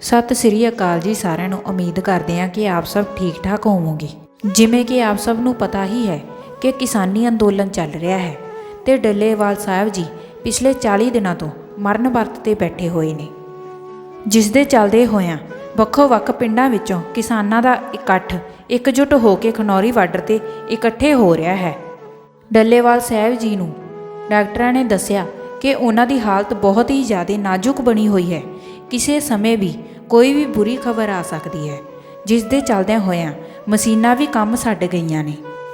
ਸਤਿ ਸ੍ਰੀ ਅਕਾਲ ਜੀ ਸਾਰਿਆਂ ਨੂੰ। ਉਮੀਦ ਕਰਦੇ ਹਾਂ ਕਿ ਆਪ ਸਭ ਠੀਕ ਠਾਕ ਹੋਵੋਗੇ। ਜਿਵੇਂ ਕਿ ਆਪ ਸਭ ਨੂੰ ਪਤਾ ਹੀ ਹੈ ਕਿ ਕਿਸਾਨੀ ਅੰਦੋਲਨ ਚੱਲ ਰਿਹਾ ਹੈ ਤੇ ਡੱਲੇਵਾਲ ਸਾਹਿਬ ਜੀ ਪਿਛਲੇ 40 ਦਿਨਾਂ ਤੋਂ ਮਰਨ ਵਰਤ ਤੇ ਬੈਠੇ ਹੋਏ ਨੇ। ਜਿਸ ਦੇ ਚੱਲਦੇ ਹੋਇਆਂ ਵੱਖੋ ਵੱਖ ਪਿੰਡਾਂ ਵਿੱਚੋਂ ਕਿਸਾਨਾਂ ਦਾ ਇਕੱਠ ਇਕਜੁੱਟ ਹੋ ਕੇ ਖਨੌਰੀ ਬਾਰਡਰ ਤੇ ਇਕੱਠੇ ਹੋ ਰਿਹਾ ਹੈ। ਡੱਲੇਵਾਲ ਸਾਹਿਬ ਜੀ ਨੂੰ ਡਾਕਟਰਾਂ ਨੇ ਦੱਸਿਆ ਕਿ ਉਹਨਾਂ ਦੀ ਹਾਲਤ ਬਹੁਤ ਹੀ ਜ਼ਿਆਦਾ ਨਾਜ਼ੁਕ ਬਣੀ ਹੋਈ ਹੈ। ਕਿਸੇ ਸਮੇਂ ਵੀ ਕੋਈ ਵੀ ਬੁਰੀ ਖਬਰ ਆ ਸਕਦੀ ਹੈ। ਜਿਸ ਦੇ ਚੱਲਦਿਆਂ ਹੋਇਆਂ ਮਸ਼ੀਨਾਂ ਵੀ ਕੰਮ ਛੱਡ ਗਈਆਂ ਨੇ।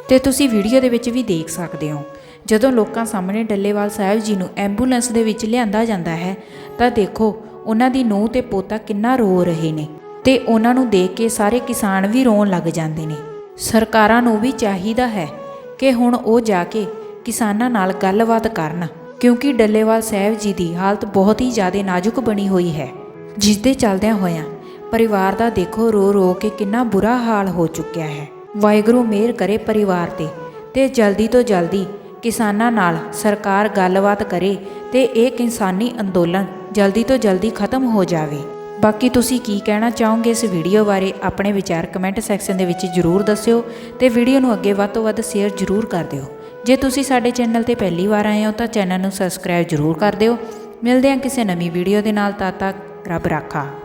ਤੇ ਤੁਸੀਂ ਵੀਡੀਓ ਦੇ ਵਿੱਚ ਵੀ ਦੇਖ ਸਕਦੇ ਹੋ। ਜਦੋਂ ਲੋਕਾਂ ਸਾਹਮਣੇ ਡੱਲੇਵਾਲ ਸਾਹਿਬ ਜੀ ਨੂੰ ਐਂਬੂਲੈਂਸ ਦੇ ਵਿੱਚ ਲਿਆਂਦਾ ਜਾਂਦਾ ਹੈ, ਤਾਂ ਦੇਖੋ ਉਹਨਾਂ ਦੀ ਨੂੰਹ ਤੇ ਪੋਤਾ ਕਿੰਨਾ ਰੋ ਰਹੇ ਨੇ ਤੇ ਉਹਨਾਂ ਨੂੰ ਦੇਖ ਕੇ ਸਾਰੇ ਕਿਸਾਨ ਵੀ ਰੋਣ ਲੱਗ ਜਾਂਦੇ ਨੇ। ਸਰਕਾਰਾਂ ਨੂੰ ਵੀ ਚਾਹੀਦਾ ਹੈ ਕਿ ਹੁਣ ਉਹ ਜਾ ਕੇ ਕਿਸਾਨਾਂ ਨਾਲ ਗੱਲਬਾਤ ਕਰਨ, ਕਿਉਂਕਿ ਡੱਲੇਵਾਲ ਸਾਹਿਬ ਜੀ ਦੀ ਹਾਲਤ ਬਹੁਤ ਹੀ ਜ਼ਿਆਦਾ ਨਾਜ਼ੁਕ ਬਣੀ ਹੋਈ ਹੈ। ਜਿਸ ਦੇ ਚੱਲਦਿਆਂ ਹੋਇਆਂ ਪਰਿਵਾਰ ਦਾ ਦੇਖੋ ਰੋ ਰੋ ਕੇ ਕਿੰਨਾ ਬੁਰਾ ਹਾਲ ਹੋ ਚੁੱਕਿਆ ਹੈ। ਵਾਹਿਗੁਰੂ ਮਿਹਰ ਕਰੇ ਪਰਿਵਾਰ ਤੇ ਤੇ ਜਲਦੀ ਤੋਂ ਜਲਦੀ ਕਿਸਾਨਾਂ ਨਾਲ ਸਰਕਾਰ ਗੱਲਬਾਤ ਕਰੇ ਤੇ ਇਹ ਕਿਸਾਨੀ ਅੰਦੋਲਨ ਜਲਦੀ ਤੋਂ ਜਲਦੀ ਖਤਮ ਹੋ ਜਾਵੇ। ਬਾਕੀ ਤੁਸੀਂ ਕੀ ਕਹਿਣਾ ਚਾਹੋਗੇ ਇਸ ਵੀਡੀਓ ਬਾਰੇ ਆਪਣੇ ਵਿਚਾਰ ਕਮੈਂਟ ਸੈਕਸ਼ਨ ਦੇ ਵਿੱਚ ਜਰੂਰ ਦੱਸਿਓ ਤੇ ਵੀਡੀਓ ਨੂੰ ਅੱਗੇ ਵੱਧ ਤੋਂ ਵੱਧ ਸ਼ੇਅਰ ਜਰੂਰ ਕਰ ਦਿਓ। ਜੇ ਤੁਸੀਂ ਸਾਡੇ ਚੈਨਲ ਤੇ ਪਹਿਲੀ ਵਾਰ ਆਏ ਹੋ ਤਾਂ ਚੈਨਲ ਨੂੰ ਸਬਸਕ੍ਰਾਈਬ ਜਰੂਰ ਕਰ ਦਿਓ। ਮਿਲਦੇ ਹਾਂ ਕਿਸੇ ਨਵੀਂ ਵੀਡੀਓ ਦੇ ਨਾਲ, ਤਦ ਤੱਕ Rabraka.